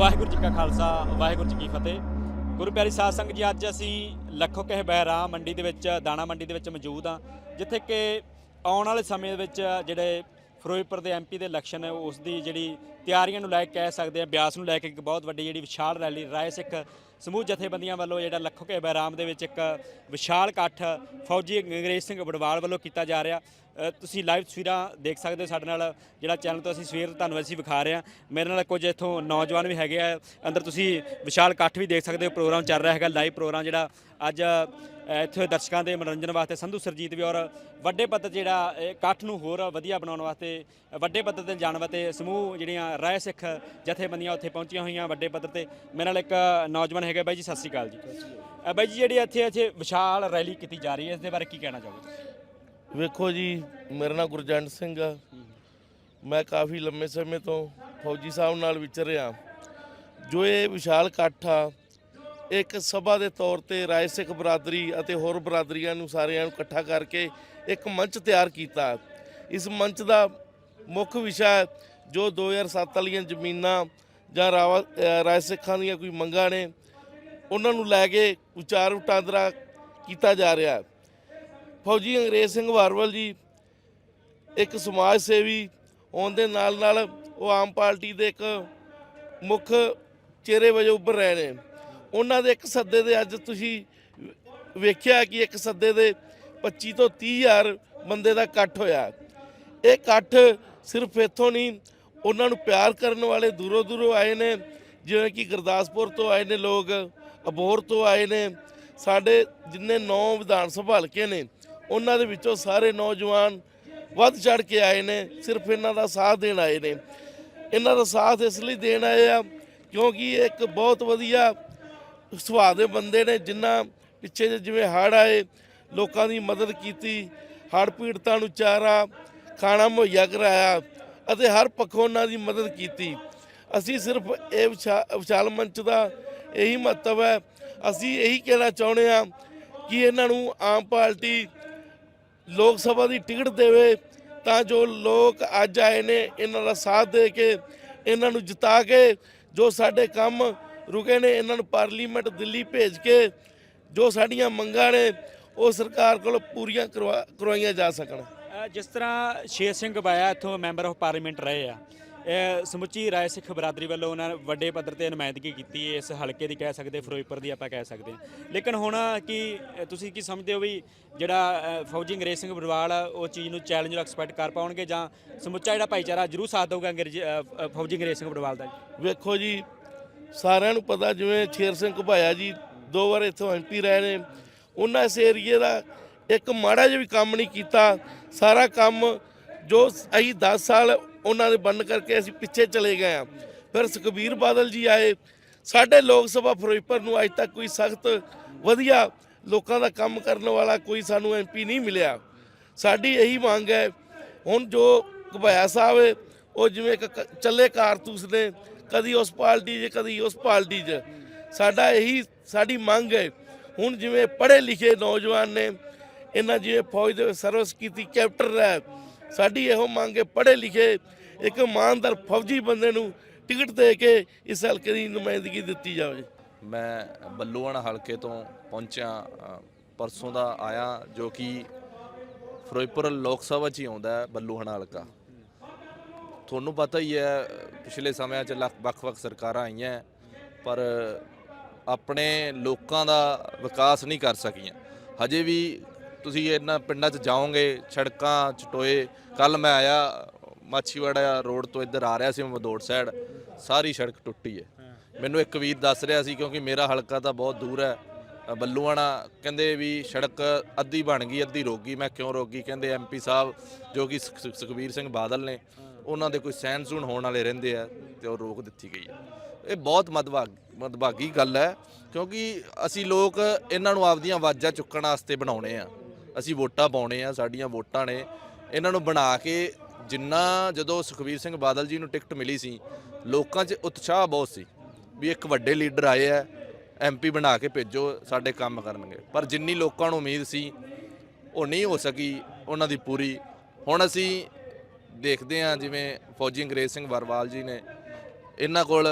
ਵਾਹਿਗੁਰੂ ਜੀ ਕਾ ਖਾਲਸਾ, ਵਾਹਿਗੁਰੂ ਜੀ ਕੀ ਫਤਿਹ। ਗੁਰੂ ਪਿਆਰੀ ਸਾਧ ਸੰਗਤ ਜੀ, ਅੱਜ ਅਸੀਂ ਲੱਖੋ ਕਹਿ ਬਹਿਰਾ ਮੰਡੀ ਦੇ ਵਿੱਚ, ਦਾਣਾ ਮੰਡੀ ਦੇ ਵਿੱਚ ਮੌਜੂਦ ਹਾਂ, ਜਿੱਥੇ ਕਿ ਆਉਣ ਵਾਲੇ ਸਮੇਂ ਦੇ ਵਿੱਚ ਜਿਹੜੇ ਫਿਰੋਜ਼ਪੁਰ ਦੇ ਐਮਪੀ ਦੇ ਇਲੈਕਸ਼ਨ ਹੈ, ਉਸ ਦੀ ਜਿਹੜੀ ਤਿਆਰੀਆਂ ਨੂੰ ਲੈ ਕੇ ਕਹਿ ਸਕਦੇ ਆ ਬਿਆਸ ਨੂੰ ਲੈ ਕੇ ਇੱਕ ਬਹੁਤ ਵੱਡੀ ਜਿਹੜੀ ਵਿਸ਼ਾਲ ਰੈਲੀ, ਰਾਏ ਸਿੱਖ ਸਮੂਹ ਜਥੇਬੰਦੀਆਂ ਵੱਲੋਂ ਜਿਹੜਾ ਲੱਖੋ ਕੇ ਬੈਰਾਮ ਦੇ ਵਿੱਚ ਇੱਕ ਵਿਸ਼ਾਲ ਇਕੱਠ ਫੌਜੀ ਅੰਗਰੇਜ਼ ਸਿੰਘ ਬੜਵਾਲ ਵੱਲੋਂ ਕੀਤਾ ਜਾ ਰਿਹਾ। ਤੁਸੀਂ ਲਾਈਵ ਤਸਵੀਰਾਂ ਦੇਖ ਸਕਦੇ ਹੋ ਸਾਡੇ ਨਾਲ, ਜਿਹੜਾ ਚੈਨਲ ਤੋਂ ਅਸੀਂ ਸਵੇਰ ਤੁਹਾਨੂੰ ਅਸੀਂ ਵਿਖਾ ਰਹੇ ਹਾਂ। ਮੇਰੇ ਨਾਲ ਕੁਝ ਇੱਥੋਂ ਨੌਜਵਾਨ ਵੀ ਹੈਗੇ ਆ। ਅੰਦਰ ਤੁਸੀਂ ਵਿਸ਼ਾਲ ਇਕੱਠ ਵੀ ਦੇਖ ਸਕਦੇ ਹੋ, ਪ੍ਰੋਗਰਾਮ ਚੱਲ ਰਿਹਾ ਹੈਗਾ, ਲਾਈਵ ਪ੍ਰੋਗਰਾਮ ਜਿਹੜਾ ਅੱਜ ਇੱਥੇ ਦਰਸ਼ਕਾਂ ਦੇ ਮਨੋਰੰਜਨ ਵਾਸਤੇ ਸੰਧੂ, ਸਰਜੀਤ ਵੀ ਔਰ ਵੱਡੇ ਪੱਧਰ ਜਿਹੜਾ ਇਹ ਇਕੱਠ ਨੂੰ ਹੋਰ ਵਧੀਆ ਬਣਾਉਣ ਵਾਸਤੇ ਵੱਡੇ ਪੱਧਰ ਤੇ ਜਾਣ ਵਾਸਤੇ ਸਮੂਹ ਜਿਹੜੀਆਂ ਰਾਏ ਸਿੱਖ ਜਥੇਬੰਦੀਆਂ ਉੱਥੇ ਪਹੁੰਚੀਆਂ ਹੋਈਆਂ ਵੱਡੇ ਪੱਧਰ ਤੇ। ਮੇਰੇ ਨਾਲ ਇੱਕ ਨੌਜਵਾਨ ਹੈਗਾ ਬਾਈ ਜੀ, ਸਤਿ ਸ਼੍ਰੀ ਅਕਾਲ ਜੀ। ਬਾਈ ਜੀ, ਜਿਹੜੀ ਇੱਥੇ ਇੱਥੇ ਵਿਸ਼ਾਲ ਰੈਲੀ ਕੀਤੀ ਜਾ ਰਹੀ ਹੈ, ਇਸ ਦੇ ਬਾਰੇ ਕੀ ਕਹਿਣਾ ਚਾਹੋਗੇ? ਵੇਖੋ ਜੀ, ਮੇਰਾ ਨਾਮ ਗੁਰਜੰਟ ਸਿੰਘ ਆ। ਮੈਂ ਕਾਫੀ ਲੰਮੇ ਸਮੇਂ ਤੋਂ ਫੌਜੀ ਸਾਹਿਬ ਨਾਲ ਵਿਚਰ ਰਿਹਾ ਜੋ ਇਹ ਵਿਸ਼ਾਲ ਇਕੱਠ ਆ ਇੱਕ ਸਭਾ ਦੇ ਤੌਰ ਤੇ ਰਾਏ ਸਿੱਖ ਬਰਾਦਰੀ ਅਤੇ ਹੋਰ ਬਰਾਦਰੀਆਂ ਨੂੰ ਸਾਰਿਆਂ ਨੂੰ ਇਕੱਠਾ ਕਰਕੇ ਇੱਕ ਮੰਚ ਤਿਆਰ ਕੀਤਾ। ਇਸ ਮੰਚ ਦਾ ਮੁੱਖ ਵਿਸ਼ਾ ਜੋ 2007 ਵਾਲੀਆਂ ਜ਼ਮੀਨਾਂ ਜਾਂ ਰਾਵਾ ਅ, ਰਾਏ ਸਿੱਖਾਂ ਦੀਆਂ ਕੋਈ ਮੰਗਾਂ ਨੇ ਉਹਨਾਂ ਨੂੰ ਲੈ ਕੇ ਉਚਾਰ ਵਟਾਂਦਰਾ ਕੀਤਾ ਜਾ ਰਿਹਾ ਫੌਜੀ ਅੰਗਰੇਜ਼ ਸਿੰਘ ਵਾਰਵਲ ਜੀ ਇੱਕ ਸਮਾਜ ਸੇਵੀ ਹੋਣ ਦੇ ਨਾਲ ਨਾਲ ਉਹ ਆਮ ਪਾਰਟੀ ਦੇ ਇੱਕ ਮੁੱਖ ਚਿਹਰੇ ਵਜੋਂ ਉੱਭਰ ਰਹੇ ਨੇ। ਉਹਨਾਂ ਦੇ ਇੱਕ ਸੱਦੇ ਦੇ ਅੱਜ ਤੁਸੀਂ ਵੇਖਿਆ ਕਿ ਇੱਕ ਸੱਦੇ ਦੇ 25 ਤੋਂ 30 ਹਜ਼ਾਰ ਬੰਦੇ ਦਾ ਇਕੱਠ ਹੋਇਆ। ਇਹ ਇਕੱਠ ਸਿਰਫ ਇੱਥੋਂ ਨਹੀਂ, ਉਹਨਾਂ ਨੂੰ ਪਿਆਰ ਕਰਨ ਵਾਲੇ ਦੂਰੋਂ ਦੂਰੋਂ ਆਏ ਨੇ, ਜਿਵੇਂ ਕਿ ਗੁਰਦਾਸਪੁਰ ਤੋਂ ਆਏ ਨੇ ਲੋਕ, ਅਬੋਹਰ ਤੋਂ ਆਏ ਨੇ। ਸਾਡੇ ਜਿੰਨੇ ਨੌ ਵਿਧਾਨ ਸਭਾ ਹਲਕੇ ਨੇ, ਉਹਨਾਂ ਦੇ ਵਿੱਚੋਂ ਸਾਰੇ ਨੌਜਵਾਨ ਵੱਧ ਚੜ ਕੇ ਆਏ ਨੇ, ਸਿਰਫ ਇਹਨਾਂ ਦਾ ਸਾਥ ਦੇਣ ਆਏ ਨੇ। ਇਹਨਾਂ ਦਾ ਸਾਥ ਇਸ ਲਈ ਦੇਣ ਆਏ ਆ ਕਿਉਂਕਿ ਇਹ ਇੱਕ ਬਹੁਤ ਵਧੀਆ ਸੁਭਾਅ ਦੇ ਬੰਦੇ ਨੇ ਜਿਨ੍ਹਾਂ ਪਿੱਛੇ ਜੇ ਜਿਵੇਂ ਹੜ੍ਹ ਆਏ, ਲੋਕਾਂ ਦੀ ਮਦਦ ਕੀਤੀ, ਹੜ੍ਹ ਪੀੜਤਾਂ ਨੂੰ ਚਾਰਾ, ਖਾਣਾ ਮੁਹੱਈਆ ਕਰਾਇਆ ਅਤੇ ਹਰ ਪੱਖੋਂ ਉਹਨਾਂ ਦੀ ਮਦਦ ਕੀਤੀ। ਅਸੀਂ ਸਿਰਫ ਇਹ ਵਿਸ਼ਾ- ਵਿਸ਼ਾਲ ਮੰਚ ਦਾ ਇਹੀ ਮਹੱਤਵ ਹੈ। ਅਸੀਂ ਇਹੀ ਕਹਿਣਾ ਚਾਹੁੰਦੇ ਹਾਂ ਕਿ ਇਹਨਾਂ ਨੂੰ ਆਮ ਪਾਰਟੀ ਲੋਕ ਸਭਾ ਦੀ ਟਿਕਟ ਦੇਵੇ ਤਾਂ ਜੋ ਲੋਕ ਅੱਜ ਆਏ ਨੇ, ਇਹਨਾਂ ਦਾ ਸਾਥ ਦੇ ਕੇ, ਇਹਨਾਂ ਨੂੰ ਜਿਤਾ ਕੇ ਜੋ ਸਾਡੇ ਕੰਮ ਰੁਕੇ ਨੇ ਇਹਨਾਂ ਨੂੰ ਪਾਰਲੀਮੈਂਟ ਦਿੱਲੀ ਭੇਜ ਕੇ ਜੋ ਸਾਡੀਆਂ ਮੰਗਾਂ ਨੇ ਉਹ ਸਰਕਾਰ ਕੋਲ ਪੂਰੀਆਂ ਕਰਵਾ- ਕਰਵਾਈਆਂ ਜਾ ਸਕਣ। ਜਿਸ ਤਰ੍ਹਾਂ ਸ਼ੇਰ ਸਿੰਘ ਬਾਇਆ ਇੱਥੋਂ ਮੈਂਬਰ ਆਫ ਪਾਰਲੀਮੈਂਟ ਰਹੇ ਆ ਇਹ ਸਮੁੱਚੀ ਰਾਏ ਸਿੱਖ ਬਰਾਦਰੀ ਵੱਲੋਂ ਉਹਨਾਂ ਨੇ ਵੱਡੇ ਪੱਧਰ ਤੇ ਨੁਮਾਇੰਦਗੀ ਕੀਤੀ ਹੈ ਇਸ ਹਲਕੇ ਦੀ ਕਹਿ ਸਕਦੇ ਫਿਰੋਜ਼ਪੁਰ ਦੀ ਆਪਾਂ ਕਹਿ ਸਕਦੇ ਹਾਂ। ਲੇਕਿਨ ਹੁਣ ਕੀ ਤੁਸੀਂ ਕੀ ਸਮਝਦੇ ਹੋ ਵੀ ਜਿਹੜਾ ਫੌਜੀ ਅੰਗਰੇਜ਼ ਸਿੰਘ ਬਰਵਾਲ ਉਹ ਚੀਜ਼ ਨੂੰ ਚੈਲੰਜ ਨੂੰ ਐਕਸਪੈਕਟ ਕਰ ਪਾਉਣਗੇ ਜਾਂ ਸਮੁੱਚਾ ਜਿਹੜਾ ਭਾਈਚਾਰਾ ਜਰੂਰ ਸਾਥ ਦੇਊਗਾ ਅੰਗਰੇਜ਼ ਫੌਜੀ ਅੰਗਰੇਜ਼ ਸਿੰਘ ਬਰਵਾਲ ਦਾ? ਵੇਖੋ ਜੀ ਸਾਰਿਆਂ ਨੂੰ ਪਤਾ ਜਿਵੇਂ ਸ਼ੇਰ ਸਿੰਘ ਘੁਬਾਇਆ ਜੀ ਦੋ ਵਾਰ ਇੱਥੋਂ ਐਮਪੀ ਰਹੇ ਨੇ। ਉਹਨਾਂ ਇਸ ਏਰੀਏ ਦਾ ਇੱਕ ਮਾੜਾ ਜਿਹਾ ਵੀ ਕੰਮ ਨਹੀਂ ਕੀਤਾ। ਸਾਰਾ ਕੰਮ ਜੋ ਅਸੀਂ 10 ਸਾਲ ਉਹਨਾਂ ਦੇ ਬੰਨ ਕਰਕੇ ਅਸੀਂ ਪਿੱਛੇ ਚਲੇ ਗਏ ਆ ਫਿਰ ਸੁਖਬੀਰ ਬਾਦਲ ਜੀ ਆਏ। ਸਾਡੇ ਲੋਕ ਸਭਾ ਫਿਰੋਜ਼ਪੁਰ ਨੂੰ ਅੱਜ ਤੱਕ ਕੋਈ ਸਖਤ ਵਧੀਆ ਲੋਕਾਂ ਦਾ ਕੰਮ ਕਰਨ ਵਾਲਾ ਕੋਈ ਸਾਨੂੰ ਐਮਪੀ ਨਹੀਂ ਮਿਲਿਆ। ਸਾਡੀ ਇਹੀ ਮੰਗ ਹੈ। ਹੁਣ ਜੋ ਘੁਬਾਇਆ ਸਾਹਿਬ ਹੈ, ਉਹ ਜਿਵੇਂ ਕ- ਚੱਲੇ ਕਾਰਤੂਸ ਨੇ ਕਦੀ ਉਸ ਪਾਰਟੀ 'ਚ, ਕਦੀ ਉਸ ਪਾਰਟੀ 'ਚ। ਸਾਡਾ ਇਹੀ, ਸਾਡੀ ਮੰਗ ਹੈ। ਹੁਣ ਜਿਵੇਂ ਪੜ੍ਹੇ ਲਿਖੇ ਨੌਜਵਾਨ ਨੇ, ਇਹਨਾਂ ਜਿਵੇਂ ਫੌਜ ਦੇ ਸਰਵਿਸ ਕੀਤੀ, ਕੈਪਟਨ ਹੈ, ਸਾਡੀ ਇਹੋ ਮੰਗ ਹੈ ਪੜ੍ਹੇ ਲਿਖੇ, ਇੱਕ ਇਮਾਨਦਾਰ ਫੌਜੀ ਬੰਦੇ ਨੂੰ ਟਿਕਟ ਦੇ ਕੇ ਇਸ ਹਲਕੇ ਦੀ ਨੁਮਾਇੰਦਗੀ ਦਿੱਤੀ ਜਾਵੇ। ਮੈਂ ਬੱਲੂਆਣਾ ਹਲਕੇ ਤੋਂ ਪਹੁੰਚਿਆ ਪਰਸੋਂ ਦਾ ਆਇਆ, ਜੋ ਕਿ ਫਿਰੋਜ਼ਪੁਰ ਲੋਕ ਸਭਾ 'ਚ ਹੀ ਆਉਂਦਾ ਹੈ ਬੱਲੂਆਣਾ ਹਲਕਾ। ਤੁਹਾਨੂੰ ਪਤਾ ਹੀ ਹੈ, ਪਿਛਲੇ ਸਮਿਆਂ 'ਚ ਲੱਖ- ਵੱਖ-ਵੱਖ ਸਰਕਾਰਾਂ ਆਈਆਂ, ਪਰ ਆਪਣੇ ਲੋਕਾਂ ਦਾ ਵਿਕਾਸ ਨਹੀਂ ਕਰ ਸਕੀਆਂ। ਹਜੇ ਵੀ ਤੁਸੀਂ ਇਹਨਾਂ ਪਿੰਡਾਂ 'ਚ ਜਾਓਗੇ, ਸੜਕਾਂ ਚਟੋਏ ਕੱਲ ਮੈਂ ਆਇਆ, ਮਾਛੀਵਾੜਾ ਰੋਡ ਤੋਂ ਇੱਧਰ ਆ ਰਿਹਾ ਸੀ ਮੈਂ ਮਦੋੜ ਸਾਈਡ, ਸਾਰੀ ਸੜਕ ਟੁੱਟੀ ਹੈ। ਮੈਨੂੰ ਇੱਕ ਵੀਰ ਦੱਸ ਰਿਹਾ ਸੀ, ਕਿਉਂਕਿ ਮੇਰਾ ਹਲਕਾ ਤਾਂ ਬਹੁਤ ਦੂਰ ਹੈ, ਬੱਲੂਆਣਾ, ਕਹਿੰਦੇ ਵੀ ਸੜਕ ਅੱਧੀ ਬਣ ਗਈ, ਅੱਧੀ ਰੁਕ ਗਈ, ਮੈਂ ਕਿਉਂ ਰੁਕ ਗਈ? ਕਹਿੰਦੇ ਐਮਪੀ ਸਾਹਿਬ, ਜੋ ਕਿ ਸੁਖ- ਸੁਖਬੀਰ ਸਿੰਘ ਬਾਦਲ ਨੇ ਉਹਨਾਂ ਦੇ ਕੋਈ ਸਹਿਣ ਸੂਣ ਹੋਣ ਵਾਲੇ ਰਹਿੰਦੇ ਆ ਤੇ ਉਹ ਰੋਕ ਦਿੱਤੀ ਗਈ ਹੈ ਇਹ ਬਹੁਤ ਮਦਭਾਗ, ਮਦਭਾਗੀ ਗੱਲ ਹੈ, ਕਿਉਂਕਿ ਅਸੀਂ ਲੋਕ ਇਹਨਾਂ ਨੂੰ ਆਪਦੀਆਂ ਆਵਾਜ਼ਾਂ ਚੁੱਕਣ ਵਾਸਤੇ ਬਣਾਉਣੇ ਆ। ਅਸੀਂ ਵੋਟਾਂ ਪਾਉਣੇ ਆ, ਸਾਡੀਆਂ ਵੋਟਾਂ ਨੇ। ਇਹਨਾਂ ਨੂੰ ਬਣਾ ਕੇ ਜਿੰਨਾ ਜਦੋਂ ਸੁਖਬੀਰ ਸਿੰਘ ਬਾਦਲ ਜੀ ਨੂੰ ਟਿਕਟ ਮਿਲੀ ਸੀ, ਲੋਕਾਂ 'ਚ ਉਤਸ਼ਾਹ ਬਹੁਤ ਸੀ ਵੀ ਇੱਕ ਵੱਡੇ ਲੀਡਰ ਆਏ ਆ ਐਮਪੀ ਬਣਾ ਕੇ ਭੇਜੋ, ਸਾਡੇ ਕੰਮ ਕਰਨਗੇ। ਪਰ ਜਿੰਨੀ ਲੋਕਾਂ ਨੂੰ ਉਮੀਦ ਸੀ, ਉਹ ਨਹੀਂ ਹੋ ਸਕੀ ਉਹਨਾਂ ਦੀ ਪੂਰੀ। ਹੁਣ ਅਸੀਂ ਦੇਖਦੇ ਹਾਂ ਜਿਵੇਂ ਫੌਜੀ ਅੰਗਰੇਜ਼ ਸਿੰਘ ਵਰਵਾਲ ਜੀ ਨੇ। ਇਹਨਾਂ ਕੋਲ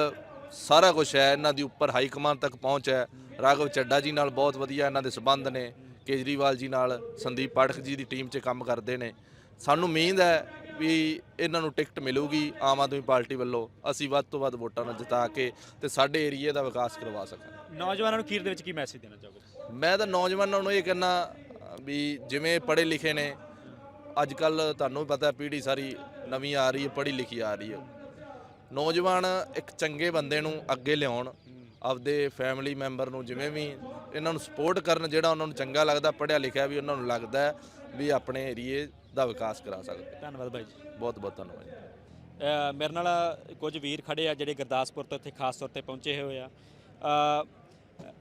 ਸਾਰਾ ਕੁਝ ਹੈ ਇਹਨਾਂ ਦੀ ਉੱਪਰ ਹਾਈ ਕਮਾਨ ਤੱਕ ਪਹੁੰਚ ਹੈ। ਰਾਘਵ ਚੱਡਾ ਜੀ ਨਾਲ ਬਹੁਤ ਵਧੀਆ ਇਹਨਾਂ ਦੇ ਸਬੰਧ ਨੇ। ਕੇਜਰੀਵਾਲ ਜੀ ਨਾਲ ਸੰਦੀਪ ਪਾਠਕ ਜੀ ਦੀ ਟੀਮ 'ਚ ਕੰਮ ਕਰਦੇ ਨੇ। ਸਾਨੂੰ ਉਮੀਦ ਹੈ ਵੀ ਇਹਨਾਂ ਨੂੰ ਟਿਕਟ ਮਿਲੂਗੀ ਆਮ ਆਦਮੀ ਪਾਰਟੀ ਵੱਲੋਂ। ਅਸੀਂ ਵੱਧ ਤੋਂ ਵੱਧ ਵੋਟਾਂ ਨਾਲ ਜਿਤਾ ਕੇ ਤੇ ਸਾਡੇ ਏਰੀਏ ਦਾ ਵਿਕਾਸ ਕਰਵਾ ਸਕਾਂਗੇ। ਨੌਜਵਾਨਾਂ ਨੂੰ ਅਖੀਰ ਦੇ ਵਿੱਚ ਕੀ ਮੈਸੇਜ ਦੇਣਾ ਚਾਹੋਗੇ? ਮੈਂ ਤਾਂ ਨੌਜਵਾਨਾਂ ਨੂੰ ਇਹ ਕਹਿਣਾ ਵੀ ਜਿਵੇਂ ਪੜ੍ਹੇ ਲਿਖੇ ਨੇ ਅੱਜ ਕੱਲ ਤੁਹਾਨੂੰ ਵੀ ਪਤਾ ਪੀੜ੍ਹੀ ਸਾਰੀ ਨਵੀਂ ਆ ਰਹੀ ਹੈ ਪੜ੍ਹੀ ਲਿਖੀ ਆ ਰਹੀ ਹੈ। ਨੌਜਵਾਨ ਇੱਕ ਚੰਗੇ ਬੰਦੇ ਨੂੰ ਅੱਗੇ ਲਿਆਉਣ ਆਪਦੇ ਫੈਮਿਲੀ ਮੈਂਬਰ ਨੂੰ ਜਿਵੇਂ ਵੀ ਇਹਨਾਂ ਨੂੰ ਸਪੋਰਟ ਕਰਨ ਜਿਹੜਾ ਉਹਨਾਂ ਨੂੰ ਚੰਗਾ ਲੱਗਦਾ ਪੜ੍ਹਿਆ ਲਿਖਿਆ ਵੀ ਉਹਨਾਂ ਨੂੰ ਲੱਗਦਾ ਹੈ ਵੀ ਆਪਣੇ ਏਰੀਏ ਦਾ ਵਿਕਾਸ ਕਰਾ ਸਕਦੇ। ਧੰਨਵਾਦ ਬਾਈ ਜੀ। ਬਹੁਤ ਬਹੁਤ ਧੰਨਵਾਦ। ਜੀ ਅ, ਮੇਰੇ ਨਾਲ ਕੁਝ ਵੀਰ ਖੜੇ ਆ ਜਿਹੜੇ ਗੁਰਦਾਸਪੁਰ ਤੋਂ ਇੱਥੇ ਖਾਸ ਤੌਰ ਤੇ ਪਹੁੰਚੇ ਹੋਏ ਆ। ਅ,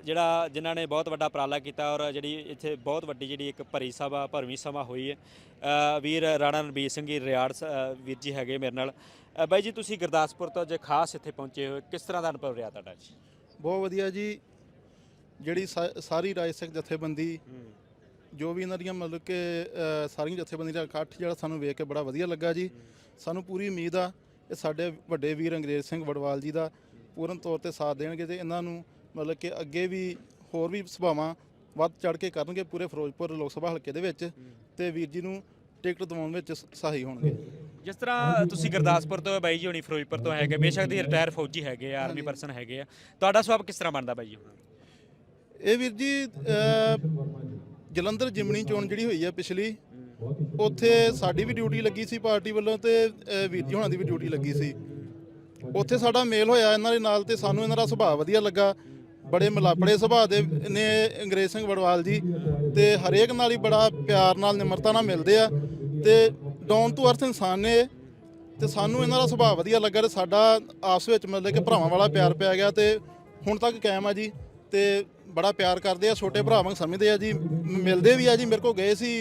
ਜਿਹੜਾ ਜਿਨ੍ਹਾਂ ਨੇ ਬਹੁਤ ਵੱਡਾ ਉਪਰਾਲਾ ਕੀਤਾ ਔਰ ਜਿਹੜੀ ਇੱਥੇ ਬਹੁਤ ਵੱਡੀ ਜਿਹੜੀ ਇੱਕ ਭਰੀ ਸਭਾ ਭਰਵੀਂ ਸਭਾ ਹੋਈ ਹੈ। ਵੀਰ ਰਾਣਾ ਰਣਬੀਰ ਸਿੰਘ ਜੀ ਰਿਆੜ ਵੀਰ ਜੀ ਹੈਗੇ ਮੇਰੇ ਨਾਲ। ਬਾਈ ਜੀ ਤੁਸੀਂ ਗੁਰਦਾਸਪੁਰ ਤੋਂ ਜੇ ਖਾਸ ਇੱਥੇ ਪਹੁੰਚੇ ਹੋਏ ਕਿਸ ਤਰ੍ਹਾਂ ਦਾ ਅਨੁਭਵ ਰਿਹਾ ਤੁਹਾਡਾ ਜੀ? ਬਹੁਤ ਵਧੀਆ ਜੀ। ਜਿਹੜੀ ਸਾਰੀ ਰਾਜ ਸਿੱਖ ਜਥੇਬੰਦੀ ਜੋ ਵੀ ਇਹਨਾਂ ਦੀਆਂ ਮਤਲਬ ਕਿ ਸਾਰੀਆਂ ਜਥੇਬੰਦੀਆਂ ਦਾ ਇਕੱਠ ਜਿਹੜਾ ਸਾਨੂੰ ਵੇਖ ਕੇ ਬੜਾ ਵਧੀਆ ਲੱਗਾ ਜੀ। ਸਾਨੂੰ ਪੂਰੀ ਉਮੀਦ ਆ ਇਹ ਸਾਡੇ ਵੱਡੇ ਵੀਰ ਅੰਗਰੇਜ਼ ਸਿੰਘ ਵੜਵਾਲ ਜੀ ਦਾ ਪੂਰਨ ਤੌਰ ਤੇ ਸਾਥ ਦੇਣਗੇ ਤੇ ਇਹਨਾਂ ਨੂੰ ਮਤਲਬ ਕਿ ਅੱਗੇ ਵੀ ਹੋਰ ਵੀ ਸਭਾਵਾਂ ਵੱਧ ਚੜ ਕੇ ਕਰਨਗੇ ਪੂਰੇ ਫਿਰੋਜ਼ਪੁਰ ਲੋਕ ਸਭਾ ਹਲਕੇ ਦੇ ਵਿੱਚ ਤੇ ਵੀਰ ਜੀ ਨੂੰ ਟਿਕਟ ਦਿਵਾਉਣ ਵਿੱਚ ਸ- ਸਹਾਈ ਹੋਣਗੇ। ਜਿਸ ਤਰ੍ਹਾਂ ਤੁਸੀਂ ਗੁਰਦਾਸਪੁਰ ਤੋਂ ਬਾਈ ਜੀ ਹੋਣੀ ਫਿਰੋਜ਼ਪੁਰ ਤੋਂ ਹੈਗੇ ਬੇਸ਼ੱਕ ਦੀ ਰਿਟਾਇਰ ਫੌਜੀ ਹੈਗੇ ਆ ਆਰਮੀ ਪਰਸਨ ਹੈਗੇ ਆ ਤੁਹਾਡਾ ਸੁਭਾਅ ਕਿਸ ਤਰ੍ਹਾਂ ਬਣਦਾ ਬਾਈ ਜੀ ਇਹ ਵੀਰ ਜੀ ਜਲੰਧਰ ਜਿਮਣੀ ਚੋਣ ਜਿਹੜੀ ਹੋਈ ਆ ਪਿਛਲੀ ਉੱਥੇ ਸਾਡੀ ਵੀ ਡਿਊਟੀ ਲੱਗੀ ਸੀ ਪਾਰਟੀ ਵੱਲੋਂ ਤੇ ਵੀਰ ਜੀ ਹੋਣਾ ਦੀ ਵੀ ਡਿਊਟੀ ਲੱਗੀ ਸੀ। ਉੱਥੇ ਸਾਡਾ ਮੇਲ ਹੋਇਆ ਇਹਨਾਂ ਦੇ ਨਾਲ ਤੇ ਸਾਨੂੰ ਇਹਨਾਂ ਦਾ ਸੁਭਾਅ ਵਧੀਆ ਲੱਗਾ। ਬੜੇ ਮਲਾਪੜੇ ਸੁਭਾਅ ਦੇ ਨੇ ਅੰਗਰੇਜ਼ ਸਿੰਘ ਵੜਵਾਲ ਜੀ ਤੇ ਹਰੇਕ ਨਾਲ ਹੀ ਬੜਾ ਪਿਆਰ ਨਾਲ, ਨਿਮਰਤਾ ਨਾਲ ਮਿਲਦੇ ਆ ਤੇ ਡਾਊਨ ਟੂ ਅਰਥ ਇਨਸਾਨ ਨੇ ਇਹ। ਤੇ ਸਾਨੂੰ ਇਹਨਾਂ ਦਾ ਸੁਭਾਅ ਵਧੀਆ ਲੱਗਾ ਤੇ ਸਾਡਾ ਆਪਸ ਵਿੱਚ ਮਤਲਬ ਕਿ ਭਰਾਵਾਂ ਵਾਲਾ ਪਿਆਰ ਪਿਆ ਗਿਆ ਤੇ ਹੁਣ ਤੱਕ ਕਾਇਮ ਆ ਜੀ ਤੇ ਬੜਾ ਪਿਆਰ ਕਰਦੇ ਆ, ਛੋਟੇ ਭਰਾ ਵਾਂਗ ਸਮਝਦੇ ਆ ਜੀ, ਮਿਲਦੇ ਵੀ ਆ ਜੀ, ਮੇਰੇ ਕੋਲ ਗਏ ਸੀ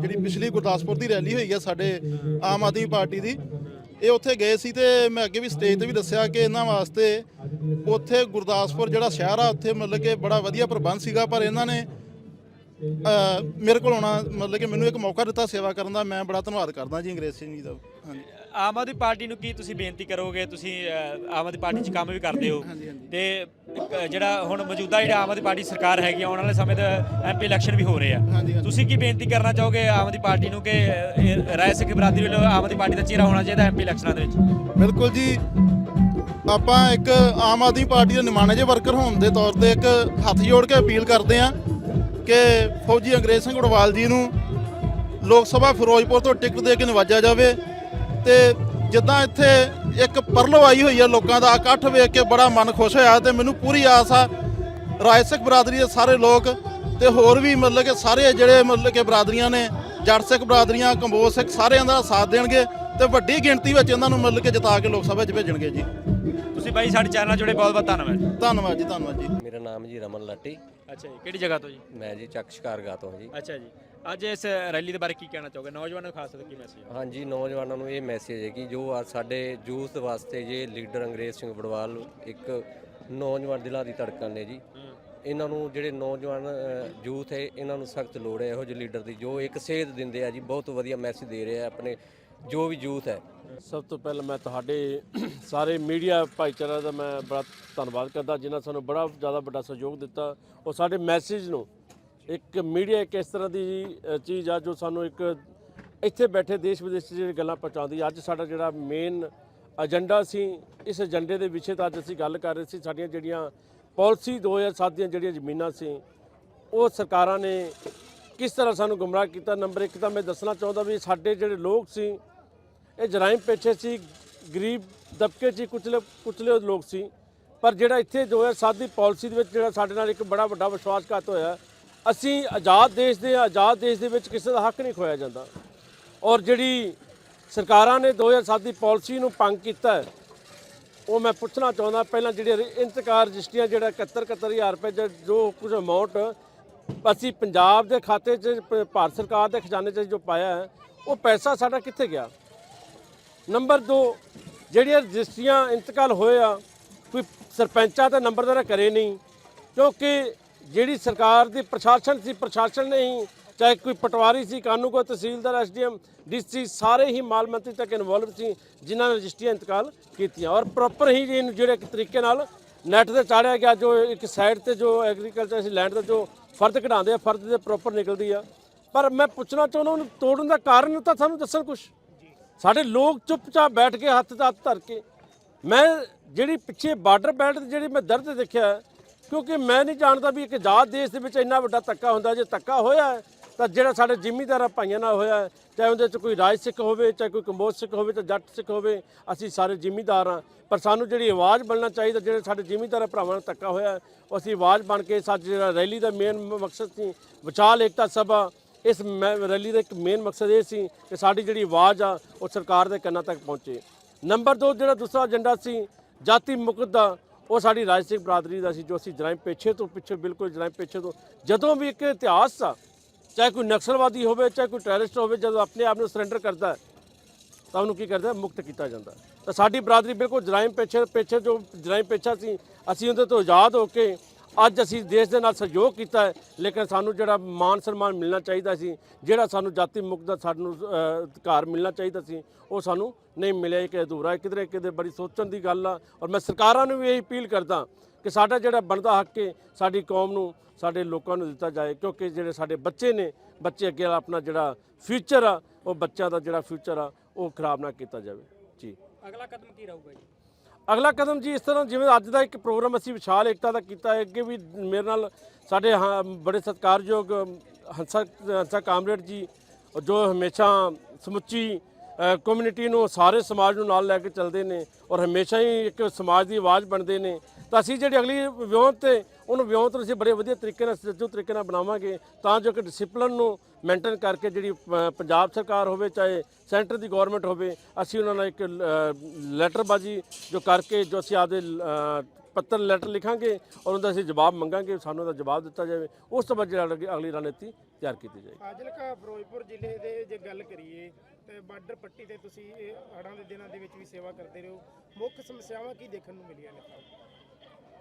ਜਿਹੜੀ ਪਿਛਲੀ ਗੁਰਦਾਸਪੁਰ ਦੀ ਰੈਲੀ ਹੋਈ ਆ ਸਾਡੇ ਆਮ ਆਦਮੀ ਪਾਰਟੀ ਦੀ ਇਹ ਉੱਥੇ ਗਏ ਸੀ ਤੇ ਮੈਂ ਅੱਗੇ ਵੀ ਸਟੇਜ ਤੇ ਵੀ ਦੱਸਿਆ ਕਿ ਇਹਨਾਂ ਵਾਸਤੇ ਉੱਥੇ ਗੁਰਦਾਸਪੁਰ ਜਿਹੜਾ ਸ਼ਹਿਰ ਆ, ਉੱਥੇ ਮਤਲਬ ਕਿ ਬੜਾ ਵਧੀਆ ਪ੍ਰਬੰਧ ਸੀਗਾ, ਪਰ ਇਹਨਾਂ ਨੇ ਮੇਰੇ ਕੋਲ ਆਉਣਾ ਮਤਲਬ ਕਿ ਮੈਨੂੰ ਇੱਕ ਮੌਕਾ ਦਿੱਤਾ ਸੇਵਾ ਕਰਨ ਦਾ, ਮੈਂ ਬੜਾ ਧੰਨਵਾਦ ਕਰਦਾ ਜੀ ਅੰਗਰੇਜ਼ ਸਿੰਘ ਜੀ ਦਾ। ਹਾਂਜੀ। ਆਮ ਆਦਮੀ ਪਾਰਟੀ ਨੂੰ ਕੀ ਤੁਸੀਂ ਬੇਨਤੀ ਕਰੋਗੇ? ਤੁਸੀਂ ਅ, ਆਮ ਆਦਮੀ ਪਾਰਟੀ 'ਚ ਕੰਮ ਵੀ ਕਰਦੇ ਹੋ। ਤੇ ਇੱਕ ਜਿਹੜਾ ਹੁਣ ਮੌਜੂਦਾ ਜਿਹੜਾ ਆਮ ਆਦਮੀ ਪਾਰਟੀ ਸਰਕਾਰ ਹੈਗੀ ਆ, ਆਉਣ ਵਾਲੇ ਸਮੇਂ ਤੇ ਐਮਪੀ ਇਲੈਕਸ਼ਨ ਵੀ ਹੋ ਰਹੇ ਆ। ਤੁਸੀਂ ਕੀ ਬੇਨਤੀ ਕਰਨਾ ਚਾਹੋਗੇ ਆਮ ਆਦਮੀ ਪਾਰਟੀ ਨੂੰ ਕਿ ਅ, ਇਹ ਰਾਏ ਸਿੱਖ ਬਰਾਦਰੀ ਵੱਲੋਂ ਆਮ ਆਦਮੀ ਪਾਰਟੀ ਦਾ ਚਿਹਰਾ ਹੋਣਾ ਚਾਹੀਦਾ ਐਮਪੀ ਇਲੈਕਸ਼ਨਾਂ ਦੇ ਵਿੱਚ? ਬਿਲਕੁਲ ਜੀ। ਆਪਾਂ ਇੱਕ ਆਮ ਆਦਮੀ ਪਾਰਟੀ ਦੇ ਨਿਮਾਣੇ ਜਿਹੇ ਵਰਕਰ ਹੋਣ ਦੇ ਤੌਰ ਤੇ ਇੱਕ ਹੱਥ ਜੋੜ ਕੇ ਅਪੀਲ ਕਰਦੇ ਆ ਕਿ ਫੌਜੀ ਅੰਗਰੇਜ਼ ਸਿੰਘ ਉਡਵਾਲ ਜੀ ਨੂੰ ਲੋਕ ਸਭਾ ਫਿਰੋਜ਼ਪੁਰ ਤੋਂ ਟਿਕਟ ਦੇ ਕੇ ਨਵਾਜਿਆ ਜਾਵੇ। ਤੇ ਜਿੱਦਾਂ ਇੱਥੇ ਇੱਕ ਪਰਲੋ ਆਈ ਹੋਈ ਆ ਲੋਕਾਂ ਦਾ ਇਕੱਠ ਵੇਖ ਕੇ ਬੜਾ ਮਨ ਖੁਸ਼ ਹੋਇਆ ਤੇ ਮੈਨੂੰ ਪੂਰੀ ਆਸ ਆ ਰਾਜ ਸਿੱਖ ਬਰਾਦਰੀ ਦੇ ਸਾਰੇ ਲੋਕ ਤੇ ਹੋਰ ਵੀ ਮਤਲਬ ਕਿ ਸਾਰੇ ਜਿਹੜੇ ਮਤਲਬ ਕਿ ਬਰਾਦਰੀਆਂ ਨੇ ਜੱਟ ਸਿੱਖ ਬਰਾਦਰੀਆਂ ਕੰਬੋਜ ਸਿੱਖ ਸਾਰਿਆਂ ਦਾ ਸਾਥ ਦੇਣਗੇ ਤੇ ਵੱਡੀ ਗਿਣਤੀ ਵਿੱਚ ਇਹਨਾਂ ਨੂੰ ਮਤਲਬ ਕਿ ਜਿਤਾ ਕੇ ਲੋਕ ਸਭਾ 'ਚ ਭੇਜਣਗੇ ਜੀ। ਤੁਸੀਂ ਬਾਈ ਸਾਡੇ ਚੈਨਲ ਨਾਲ ਜੁੜੇ ਬਹੁਤ ਬਹੁਤ ਧੰਨਵਾਦ ਧੰਨਵਾਦ ਜੀ ਧੰਨਵਾਦ ਜੀ। ਮੇਰਾ ਨਾਮ ਜੀ ਰਮਨ ਲੱਟੀ। ਅੱਛਾ ਜੀ ਕਿਹੜੀ ਜਗ੍ਹਾ ਤੋਂ ਜੀ? ਮੈਂ ਜੀ ਚੱਕ ਸ਼ਿਕਾਰਗਾ ਤੋਂ ਹਾਂ ਜੀ। ਅੱਛਾ ਜੀ। ਅੱਜ ਇਸ ਰੈਲੀ ਦੇ ਬਾਰੇ ਕੀ ਕਹਿਣਾ ਚਾਹੋਗੇ? ਨੌਜਵਾਨਾਂ ਨੂੰ ਖਾਸ ਤੌਰ ਤੇ ਕੀ ਮੈਸੇਜ ਹਾਂਜੀ ਨੌਜਵਾਨਾਂ ਨੂੰ ਇਹ ਮੈਸੇਜ ਹੈ ਕਿ ਜੋ ਅੱਜ ਸਾਡੇ ਯੂਥ ਵਾਸਤੇ ਜੇ ਲੀਡਰ ਅੰਗਰੇਜ਼ ਸਿੰਘ ਬੜਵਾਲ ਇੱਕ ਨੌਜਵਾਨ ਦਿਲਾਂ ਦੀ ਧੜਕਣ ਨੇ ਜੀ। ਇਹਨਾਂ ਨੂੰ ਜਿਹੜੇ ਨੌਜਵਾਨ ਯੂਥ ਹੈ ਇਹਨਾਂ ਨੂੰ ਸਖਤ ਲੋੜ ਹੈ ਇਹੋ ਜਿਹੇ ਲੀਡਰ ਦੀ ਜੋ ਇੱਕ ਸੇਧ ਦਿੰਦੇ ਆ ਜੀ ਬਹੁਤ ਵਧੀਆ ਮੈਸੇਜ ਦੇ ਰਹੇ ਆ ਆਪਣੇ ਜੋ ਵੀ ਯੂਥ ਹੈ। ਸਭ ਤੋਂ ਪਹਿਲਾਂ ਮੈਂ ਤੁਹਾਡੇ ਸਾਰੇ ਮੀਡੀਆ ਭਾਈਚਾਰਾ ਦਾ ਮੈਂ ਬੜਾ ਧੰਨਵਾਦ ਕਰਦਾ ਜਿਨ੍ਹਾਂ ਸਾਨੂੰ ਬੜਾ ਜ਼ਿਆਦਾ ਵੱਡਾ ਸਹਿਯੋਗ ਦਿੱਤਾ। ਉਹ ਸਾਡੇ ਮੈਸੇਜ ਨੂੰ ਇੱਕ ਮੀਡੀਆ ਇੱਕ ਇਸ ਤਰ੍ਹਾਂ ਦੀ ਚੀਜ਼ ਆ ਜੋ ਸਾਨੂੰ ਇੱਕ ਇੱਥੇ ਬੈਠੇ ਦੇਸ਼ ਵਿਦੇਸ਼ 'ਚ ਜਿਹੜੀ ਗੱਲਾਂ ਪਹੁੰਚਾਉਂਦੀ ਅੱਜ ਸਾਡਾ ਜਿਹੜਾ ਮੇਨ ਏਜੰਡਾ ਸੀ, ਇਸ ਏਜੰਡੇ ਦੇ ਵਿਸ਼ੇ ਤਾਂ ਅੱਜ ਅਸੀਂ ਗੱਲ ਕਰ ਰਹੇ ਸੀ। ਸਾਡੀਆਂ ਜਿਹੜੀਆਂ ਪਾਲਿਸੀ 2007 ਦੀਆਂ ਜਿਹੜੀਆਂ ਜ਼ਮੀਨਾਂ ਸੀ, ਉਹ ਸਰਕਾਰਾਂ ਨੇ ਕਿਸ ਤਰ੍ਹਾਂ ਸਾਨੂੰ ਗੁੰਮਰਾਹ ਕੀਤਾ? ਨੰਬਰ 1 ਤਾਂ ਮੈਂ ਦੱਸਣਾ ਚਾਹੁੰਦਾ ਵੀ ਸਾਡੇ ਜਿਹੜੇ ਲੋਕ ਸੀ, ਇਹ ਜਰਾਇਮ ਪੇਸ਼ੇ ਸੀ, ਗਰੀਬ ਦਬਕੇ 'ਚ ਹੀ ਕੁਚਲੇ ਕੁਚਲੇ ਲੋਕ ਸੀ। ਪਰ ਜਿਹੜਾ ਇੱਥੇ 2007 ਦੀ ਪਾਲਿਸੀ ਦੇ ਵਿੱਚ ਜਿਹੜਾ ਸਾਡੇ ਨਾਲ ਇੱਕ ਬੜਾ ਵੱਡਾ ਵਿਸ਼ਵਾਸਘਾਤ ਹੋਇਆ ਅਸੀਂ ਆਜ਼ਾਦ ਦੇਸ਼ ਦੇ ਆਜ਼ਾਦ ਦੇਸ਼ ਦੇ ਵਿੱਚ ਕਿਸੇ ਦਾ ਹੱਕ ਨਹੀਂ ਖੋਇਆ ਜਾਂਦਾ। ਔਰ ਜਿਹੜੀ ਸਰਕਾਰਾਂ ਨੇ 2007 ਦੀ ਪਾਲਿਸੀ ਨੂੰ ਭੰਗ ਕੀਤਾ ਹੈ, ਉਹ ਮੈਂ ਪੁੱਛਣਾ ਚਾਹੁੰਦਾ, ਪਹਿਲਾਂ ਜਿਹੜੇ ਇੰਤਕਾਲ ਰਜਿਸਟਰੀਆਂ ਜਿਹੜਾ 71 71000 ਰੁਪਏ ਜੋ- ਜੋ ਕੁਝ ਅਮਾਉਂਟ ਅਸੀਂ ਪੰਜਾਬ ਦੇ ਖਾਤੇ 'ਚ ਭਾਰਤ ਸਰਕਾਰ ਦੇ ਖਜ਼ਾਨੇ 'ਚ ਜੋ ਪਾਇਆ ਹੈ, ਉਹ ਪੈਸਾ ਸਾਡਾ ਕਿੱਥੇ ਗਿਆ? ਨੰਬਰ 2 ਜਿਹੜੀਆਂ ਰਜਿਸਟਰੀਆਂ ਇੰਤਕਾਲ ਹੋਏ ਆ, ਕੋਈ ਸਰਪੰਚਾਂ ਤੇ ਨੰਬਰਦਾਰ ਕਰੇ ਨਹੀਂ, ਕਿਉਂਕਿ ਜਿਹੜੀ ਸਰਕਾਰ ਦੀ ਪ੍ਰਸ਼ਾਸਨ ਸੀ, ਪ੍ਰਸ਼ਾਸਨ ਨੇ ਹੀ, ਚਾਹੇ ਕੋਈ ਪਟਵਾਰੀ ਸੀ, ਕਾਨੂੰਗੋ, ਤਹਿਸੀਲਦਾਰ, ਐਸਡੀਐਮ, ਡੀਸੀ ਸਾਰੇ ਹੀ ਮਾਲ ਮੰਤਰੀ ਤੱਕ ਇਨਵੋਲਵ ਸੀ, ਜਿਨ੍ਹਾਂ ਨੇ ਰਜਿਸਟਰੀਆਂ ਇੰਤਕਾਲ ਕੀਤੀਆਂ। ਔਰ ਪ੍ਰੋਪਰ ਹੀ ਇਹਨੂੰ ਜਿਹੜੇ ਤਰੀਕੇ ਨਾਲ ਨੈਟ ਤੇ ਚਾੜਿਆ ਗਿਆ, ਜੋ ਇੱਕ ਸਾਈਡ ਤੇ ਜੋ ਐਗਰੀਕਲਚਰ ਸੀ ਲੈਂਡ ਦਾ ਜੋ ਫਰਦ ਕਢਾਉਂਦੇ ਆ, ਫਰਦ ਦੇ ਪ੍ਰੋਪਰ ਨਿਕਲਦੀ ਆ। ਪਰ ਮੈਂ ਪੁੱਛਣਾ ਚਾਹੁੰਦਾ, ਉਹਨੂੰ ਤੋੜਨ ਦਾ ਕਾਰਨ ਤਾਂ ਸਾਨੂੰ ਦੱਸਣ ਕੁਛ? ਸਾਡੇ ਲੋਕ ਚੁੱਪਚਾਪ ਬੈਠ ਕੇ ਹੱਥ ਦਾ ਹੱਥ ਧਰ ਕੇ, ਮੈਂ ਜਿਹੜੀ ਪਿੱਛੇ ਬਾਰਡਰ ਬੈਲਟ ਦੀ ਜਿਹੜੀ ਮੈਂ ਦਰਦ ਦੇਖਿਆ ਕਿਉਂਕਿ ਮੈਂ ਨਹੀਂ ਜਾਣਦਾ ਵੀ ਇੱਕ ਆਜ਼ਾਦ ਦੇਸ਼ ਦੇ ਵਿੱਚ ਇੰਨਾ ਵੱਡਾ ਧੱਕਾ ਹੁੰਦਾ, ਜੇ ਧੱਕਾ ਹੋਇਆ ਤਾਂ ਜਿਹੜਾ ਸਾਡੇ ਜ਼ਿਮੀਂਦਾਰਾਂ ਭਾਈਆਂ ਨਾਲ ਹੋਇਆ ਚਾਹੇ ਉਹਦੇ ਚ ਕੋਈ ਰਾਜ ਸਿੱਖ ਹੋਵੇ, ਚਾਹੇ ਕੋਈ ਕੰਬੋਜ ਸਿੱਖ ਹੋਵੇ ਚਾਹੇ ਜੱਟ ਸਿੱਖ ਹੋਵੇ, ਅਸੀਂ ਸਾਰੇ ਜ਼ਿਮੀਂਦਾਰ ਹਾਂ। ਪਰ ਸਾਨੂੰ ਜਿਹੜੀ ਆਵਾਜ਼ ਬਣਨਾ ਚਾਹੀਦਾ, ਜਿਹੜੇ ਸਾਡੇ ਜ਼ਿਮੀਂਦਾਰਾਂ ਭਰਾਵਾਂ ਨਾਲ ਧੱਕਾ ਹੋਇਆ ਉਹ ਅਸੀਂ ਆਵਾਜ਼ ਬਣ ਕੇ ਸੱਚ ਜਿਹੜਾ ਰੈਲੀ ਦਾ ਮੇਨ ਮਕਸਦ ਸੀ, ਵਿਚਾਲ ਏਕਤਾ ਸਭਾ, ਇਸ ਮੈਂ- ਰੈਲੀ ਦਾ ਇੱਕ ਮੇਨ ਮਕਸਦ ਇਹ ਸੀ ਕਿ ਸਾਡੀ ਜਿਹੜੀ ਆਵਾਜ਼ ਆ, ਉਹ ਸਰਕਾਰ ਦੇ ਕੰਨਾਂ ਤੱਕ ਪਹੁੰਚੇ। ਨੰਬਰ 2 ਜਿਹੜਾ ਦੂਸਰਾ ਏਜੰਡਾ ਸੀ, ਜਾਤੀ ਮੁਕਤ ਦਾ ਉਹ ਸਾਡੀ ਰਾਜਸਿਕ ਬਰਾਦਰੀ ਦਾ ਸੀ ਜੋ ਅਸੀਂ ਜਰਾਇਮ ਪੇਛੇ ਤੋਂ ਪਿੱਛੇ ਬਿਲਕੁਲ ਜਰਾਇਮ ਪੇਛੇ ਤੋਂ ਜਦੋਂ ਵੀ ਇੱਕ ਇਤਿਹਾਸ ਆ, ਚਾਹੇ ਕੋਈ ਨਕਸਲਵਾਦੀ ਹੋਵੇ, ਚਾਹੇ ਕੋਈ ਟੈਰਰਿਸਟ ਹੋਵੇ, ਜਦੋਂ ਆਪਣੇ ਆਪ ਨੂੰ ਸਰੈਂਡਰ ਕਰਦਾ ਤਾਂ ਉਹਨੂੰ ਕੀ ਕਰਦਾ ਮੁਕਤ ਕੀਤਾ ਜਾਂਦਾ ਤਾਂ ਸਾਡੀ ਬਰਾਦਰੀ ਬਿਲਕੁਲ ਜਰਾਇਮ ਪੇਛੇ ਪੇਛੇ ਜੋ ਜਰਾਇਮ ਪੇਛਾ ਸੀ, ਅਸੀਂ ਉਹਦੇ ਤੋਂ ਆਜ਼ਾਦ ਹੋ ਕੇ ਅੱਜ ਅਸੀਂ ਦੇਸ਼ ਦੇ ਨਾਲ ਸਹਿਯੋਗ ਕੀਤਾ ਹੈ ਲੇਕਿਨ ਸਾਨੂੰ ਜਿਹੜਾ ਮਾਨ ਸਨਮਾਨ ਮਿਲਣਾ ਚਾਹੀਦਾ ਸੀ ਜਿਹੜਾ ਸਾਨੂੰ ਜਾਤੀ ਮੁਕਤ ਦਾ ਸਾਨੂੰ ਅਹ, ਅਧਿਕਾਰ ਮਿਲਣਾ ਚਾਹੀਦਾ ਸੀ ਉਹ ਸਾਨੂੰ ਨਹੀਂ ਮਿਲਿਆ ਇਹ ਕਿ ਅਧੂਰਾ ਹੈ ਕਿਧਰੇ ਕਿਧਰੇ ਬੜੀ ਸੋਚਣ ਦੀ ਗੱਲ ਆ। ਔਰ ਮੈਂ ਸਰਕਾਰਾਂ ਨੂੰ ਵੀ ਇਹ ਅਪੀਲ ਕਰਦਾ ਕਿ ਸਾਡਾ ਜਿਹੜਾ ਬਣਦਾ ਹੱਕ ਹੈ ਸਾਡੀ ਕੌਮ ਨੂੰ ਸਾਡੇ ਲੋਕਾਂ ਨੂੰ ਦਿੱਤਾ ਜਾਏ ਕਿਉਂਕਿ ਜਿਹੜੇ ਸਾਡੇ ਬੱਚੇ ਨੇ ਬੱਚੇ ਅੱਗੇ ਆਪਣਾ ਜਿਹੜਾ ਫਿਊਚਰ ਆ ਉਹ ਬੱਚਿਆਂ ਦਾ ਜਿਹੜਾ ਫਿਊਚਰ ਆ ਉਹ ਖਰਾਬ ਨਾ ਕੀਤਾ ਜਾਵੇ। ਜੀ। ਅਗਲਾ ਕਦਮ ਕੀ ਰਹੂਗਾ ਜੀ? ਅਗਲਾ ਕਦਮ ਜੀ ਇਸ ਤਰ੍ਹਾਂ ਜਿਵੇਂ ਅੱਜ ਦਾ ਇੱਕ ਪ੍ਰੋਗਰਾਮ ਅਸੀਂ ਵਿਸ਼ਾਲ ਏਕਤਾ ਦਾ ਕੀਤਾ ਹੈ, ਅੱਗੇ ਵੀ ਮੇਰੇ ਨਾਲ ਸਾਡੇ ਹਾਂ ਬੜੇ ਸਤਿਕਾਰਯੋਗ ਹੰਸਾ ਹੰਸਾ ਕਾਮਰੇਡ ਜੀ, ਜੋ ਹਮੇਸ਼ਾ ਸਮੁੱਚੀ ਕਮਿਊਨਿਟੀ ਨੂੰ, ਸਾਰੇ ਸਮਾਜ ਨੂੰ ਨਾਲ ਲੈ ਕੇ ਚੱਲਦੇ ਨੇ ਔਰ ਹਮੇਸ਼ਾ ਹੀ ਇੱਕ ਸਮਾਜ ਦੀ ਆਵਾਜ਼ ਬਣਦੇ ਨੇ। ਤਾਂ ਅਸੀਂ ਜਿਹੜੀ ਅਗਲੀ ਵਿਉਂਤ ਤੇ ਉਹਨੂੰ ਵਿਉਂਤ ਨੂੰ ਅਸੀਂ ਬੜੇ ਵਧੀਆ ਤਰੀਕੇ ਨਾਲ, ਸੱਜੂ ਤਰੀਕੇ ਨਾਲ ਬਣਾਵਾਂਗੇ ਤਾਂ ਜੋ ਕਿ ਡਿਸਪਲਿਨ ਨੂੰ ਮੇਨਟੇਨ ਕਰਕੇ ਜਿਹੜੀ ਪੰਜਾਬ ਸਰਕਾਰ ਹੋਵੇ, ਚਾਹੇ ਸੈਂਟਰ ਦੀ ਗਵਰਨਮੈਂਟ ਹੋਵੇ, ਅਸੀਂ ਉਹਨਾਂ ਨਾਲ ਇੱਕ ਲੈਟਰਬਾਜੀ ਜੋ ਕਰਕੇ, ਜੋ ਅਸੀਂ ਆਪਦੇ ਪੱਤਰ ਲੈਟਰ ਲਿਖਾਂਗੇ ਔਰ ਉਹਦਾ ਅਸੀਂ ਜਵਾਬ ਮੰਗਾਂਗੇ, ਸਾਨੂੰ ਉਹਦਾ ਜਵਾਬ ਦਿੱਤਾ ਜਾਵੇ, ਉਸ ਤੋਂ ਬਾਅਦ ਜਿਹੜਾ ਅਗਲੀ ਰਣਨੀਤੀ ਤਿਆਰ ਕੀਤੀ ਜਾਏਗੀ। ਫਾਜ਼ਿਲਕਾ ਫਿਰੋਜ਼ਪੁਰ ਜ਼ਿਲ੍ਹੇ ਦੇ ਜੇ ਗੱਲ ਕਰੀਏ ਬਾਰਡਰ ਪੱਟੀ ਤੇ ਤੁਸੀਂ ਇਹ ਹੜ੍ਹਾਂ ਦੇ ਦਿਨਾਂ ਦੇ ਵਿੱਚ ਵੀ ਸੇਵਾ ਕਰਦੇ ਰਹੇ। ਹੋ ਮੁੱਖ ਸਮੱਸਿਆਵਾਂ ਕੀ ਦੇਖਣ ਨੂੰ ਮਿਲੀਆਂ ਨੇ?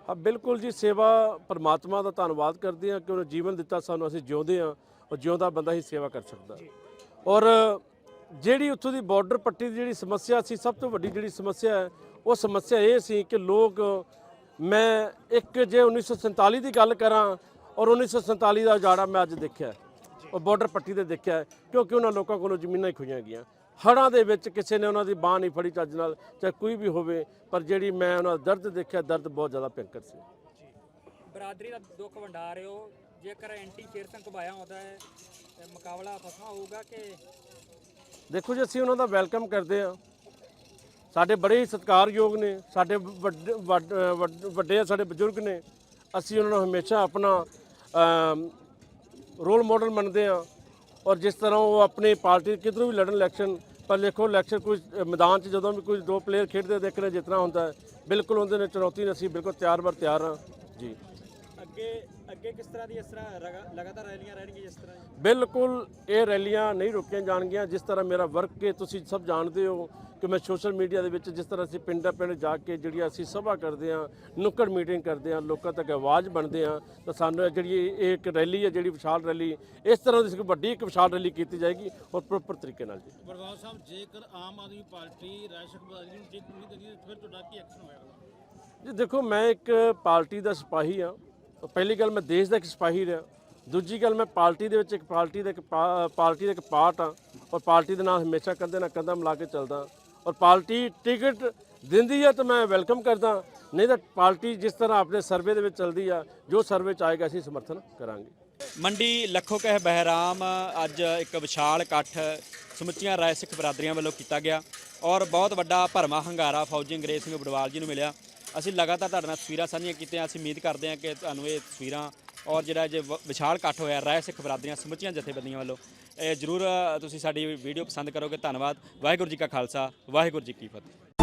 ਹਾਂ ਬਿਲਕੁਲ ਜੀ ਸੇਵਾ ਪਰਮਾਤਮਾ ਦਾ ਧੰਨਵਾਦ ਕਰਦੇ ਹਾਂ ਕਿ ਉਹਨੇ ਜੀਵਨ ਦਿੱਤਾ ਸਾਨੂੰ ਅਸੀਂ ਜਿਉਂਦੇ ਹਾਂ ਔਰ ਜਿਉਂਦਾ ਬੰਦਾ ਹੀ ਸੇਵਾ ਕਰ ਸਕਦਾ। ਔਰ ਜਿਹੜੀ ਉੱਥੋਂ ਦੀ ਬਾਰਡਰ ਪੱਟੀ ਦੀ ਜਿਹੜੀ ਸਮੱਸਿਆ ਸੀ ਸਭ ਤੋਂ ਵੱਡੀ ਜਿਹੜੀ ਸਮੱਸਿਆ ਹੈ ਉਹ ਸਮੱਸਿਆ ਇਹ ਸੀ ਕਿ ਲੋਕ ਮੈਂ ਇੱਕ ਜੇ 1947 ਦੀ ਗੱਲ ਕਰਾਂ ਔਰ 1947 ਦਾ ਉਜਾੜਾ ਮੈਂ ਅੱਜ ਦੇਖਿਆ। ਉਹ ਬਾਰਡਰ ਪੱਟੀ ਤੇ ਦੇਖਿਆ ਕਿਉਂਕਿ ਉਹਨਾਂ ਲੋਕਾਂ ਕੋਲੋਂ ਜ਼ਮੀਨਾਂ ਹੀ ਖੋਈਆਂ ਗਈਆਂ। ਹੜ੍ਹਾਂ ਦੇ ਵਿੱਚ ਕਿਸੇ ਨੇ ਉਹਨਾਂ ਦੀ ਬਾਹ ਨਹੀਂ ਫੜੀ ਚੱਜ ਨਾਲ ਚਾਹੇ ਕੋਈ ਵੀ ਹੋਵੇ ਪਰ ਜਿਹੜੀ ਮੈਂ ਉਹਨਾਂ ਦਾ ਦਰਦ ਦੇਖਿਆ ਦਰਦ ਬਹੁਤ ਜ਼ਿਆਦਾ ਭਿਅੰਕਰ ਸੀ। ਬਰਾਦਰੀ ਦਾ ਦੁੱਖ ਵੰਡਾ ਰਹੇ ਹੋ। ਜੇਕਰ ਐਂਟੀ ਸ਼ੇਰ ਸਿੰਘ ਘੁਬਾਇਆ ਆਉਂਦਾ ਹੈ ਤੇ ਮੁਕਾਬਲਾ ਫਸਵਾ ਹੋਊਗਾ ਕਿ ਦੇਖੋ ਜੀ ਅਸੀਂ ਉਹਨਾਂ ਦਾ ਵੈਲਕਮ ਕਰਦੇ ਆ ਸਾਡੇ ਬੜੇ ਹੀ ਸਤਿਕਾਰਯੋਗ ਨੇ ਸਾਡੇ ਵੱਡੇ ਵੱਡ- ਸਾਡੇ ਬਜ਼ੁਰਗ ਨੇ। ਅਸੀਂ ਉਹਨਾਂ ਨੂੰ ਹਮੇਸ਼ਾ ਆਪਣਾ ਰੋਲ ਮਾਡਲ ਮੰਨਦੇ ਆ ਔਰ ਜਿਸ ਤਰ੍ਹਾਂ ਉਹ ਆਪਣੀ ਪਾਰਟੀ ਕਿਧਰੋਂ ਵੀ ਲੜਨ ਇਲੈਕਸ਼ਨ, ਪਰ ਦੇਖੋ ਇਲੈਕਸ਼ਨ ਕੋਈ ਮੈਦਾਨ 'ਚ ਜਦੋਂ ਵੀ ਕੋਈ ਦੋ ਪਲੇਅਰ ਖੇਡਦੇ ਦੇਖਣੇ ਜਿਤਨਾ ਹੁੰਦਾ ਬਿਲਕੁਲ ਉਹਦੇ ਨਾਲ ਚੁਣੌਤੀ ਨੂੰ ਅਸੀਂ ਬਿਲਕੁਲ ਤਿਆਰ ਬਰ ਤਿਆਰ ਹਾਂ। ਜੀ। ਅੱਗੇ ਅੱਗੇ ਕਿਸ ਤਰ੍ਹਾਂ ਦੀ ਇਸ ਤਰ੍ਹਾਂ ਰਗਾ- ਲਗਾਤਾਰ ਰੈਲੀਆਂ ਰਹਿਣਗੀਆਂ ਜਿਸ ਤਰ੍ਹਾਂ ਜੀ? ਬਿਲਕੁਲ ਇਹ ਰੈਲੀਆਂ ਨਹੀਂ ਰੋਕੀਆਂ ਜਾਣਗੀਆਂ ਜਿਸ ਤਰ੍ਹਾਂ ਮੇਰਾ ਵਰਕ ਹੈ ਤੁਸੀਂ ਸਭ ਜਾਣਦੇ ਹੋ ਕਿ ਮੈਂ ਸੋਸ਼ਲ ਮੀਡੀਆ ਦੇ ਵਿੱਚ ਜਿਸ ਤਰ੍ਹਾਂ ਅਸੀਂ ਪਿੰਡਾਂ ਪਿੰਡ ਜਾ ਕੇ ਜਿਹੜੀ ਅਸੀਂ ਸਭਾ ਕਰਦੇ ਹਾਂ ਨੁੱਕੜ ਮੀਟਿੰਗ ਕਰਦੇ ਹਾਂ ਲੋਕਾਂ ਤੱਕ ਆਵਾਜ਼ ਬਣਦੇ ਹਾਂ ਤਾਂ ਸਾਨੂੰ ਜਿਹੜੀ ਇਹ ਇੱਕ ਰੈਲੀ ਹੈ ਜਿਹੜੀ ਵਿਸ਼ਾਲ ਰੈਲੀ ਇਸ ਤਰ੍ਹਾਂ ਦੀ ਇੱਕ ਵੱਡੀ ਇੱਕ ਵਿਸ਼ਾਲ ਰੈਲੀ ਕੀਤੀ ਜਾਏਗੀ ਔਰ ਪ੍ਰੋਪਰ ਤਰੀਕੇ ਨਾਲ ਜੀ। ਬਰਵਾਲ ਸਾਹਿਬ ਜੇਕਰ ਆਮ ਆਦਮੀ ਪਾਰਟੀ ਰਾਸ਼ਟਰ ਬਦਾਰੀ ਨੂੰ ਜਿੱਤ ਨਹੀਂ ਦਿੰਦੀ ਤਾਂ ਫਿਰ ਤੁਹਾਡਾ ਕੀ ਐਕਸ਼ਨ ਹੋਏਗਾ ਜੀ ਦੇਖੋ ਮੈਂ ਇੱਕ ਪਾਰਟੀ ਦਾ ਸਿਪਾਹੀ ਆ ਪਹਿਲੀ ਗੱਲ ਮੈਂ ਦੇਸ਼ ਦਾ ਇੱਕ ਸਿਪਾਹੀ ਰਿਹਾ। ਦੂਜੀ ਗੱਲ ਮੈਂ ਪਾਰਟੀ ਦੇ ਵਿੱਚ ਇੱਕ ਪਾਰਟੀ ਦਾ ਇੱਕ ਪਾ- ਪਾਰਟੀ ਦਾ ਇੱਕ ਪਾਰਟ ਆ ਔਰ ਪਾਰਟੀ ਦੇ ਨਾਲ ਹਮੇਸ਼ਾ ਕੰਧੇ ਨਾਲ ਕੰਧਾ ਮਿਲਾ ਕੇ ਚੱਲਦਾ ਔਰ ਪਾਰਟੀ ਟਿਕਟ ਦਿੰਦੀ ਆ ਤਾਂ ਮੈਂ ਵੈਲਕਮ ਕਰਦਾ ਨਹੀਂ ਤਾਂ ਪਾਰਟੀ ਜਿਸ ਤਰ੍ਹਾਂ ਆਪਣੇ ਸਰਵੇ ਦੇ ਵਿੱਚ ਚੱਲਦੀ ਆ, ਜੋ ਸਰਵੇ ਚ ਆਏਗਾ ਅਸੀਂ ਸਮਰਥਨ ਕਰਾਂਗੇ। ਮੰਡੀ ਲੱਖੋ ਕਹਿ ਬਹਿਰਾਮ, ਅੱਜ ਇੱਕ ਵਿਸ਼ਾਲ ਇਕੱਠ ਸਮੁੱਚੀਆਂ ਰਾਏ ਸਿੱਖ ਬਰਾਦਰੀਆਂ ਵੱਲੋਂ ਕੀਤਾ ਗਿਆ ਔਰ ਬਹੁਤ ਵੱਡਾ ਭਰਮਾ ਹੰਗਾਰਾ ਫੌਜੀ ਅੰਗਰੇਜ਼ ਸਿੰਘ ਬੜਵਾਲ ਜੀ ਨੂੰ ਮਿਲਿਆ। ਅਸੀਂ ਲਗਾਤਾਰ ਤੁਹਾਡੇ ਨਾਲ ਤਸਵੀਰਾਂ ਸਾਂਝੀਆਂ ਕੀਤੀਆਂ, ਅਸੀਂ ਉਮੀਦ ਕਰਦੇ ਹਾਂ ਕਿ ਤੁਹਾਨੂੰ ਇਹ ਤਸਵੀਰਾਂ ਔਰ ਜਿਹੜਾ ਜੇ ਵਿਸ਼ਾਲ ਇਕੱਠ ਹੋਇਆ, ਰਾਏ ਸਿੱਖ ਬਰਾਦਰੀਆਂ, ਸਮੁੱਚੀਆਂ ਜਥੇਬੰਦੀਆਂ ਵੱਲੋਂ। ਇਹ ਜਰੂਰ ਤੁਸੀਂ ਸਾਡੀ ਵੀਡੀਓ ਪਸੰਦ ਕਰੋਗੇ। ਧੰਨਵਾਦ। ਵਾਹਿਗੁਰੂ ਜੀ ਕਾ ਖਾਲਸਾ, ਵਾਹਿਗੁਰੂ ਜੀ ਕੀ ਫਤਿਹ।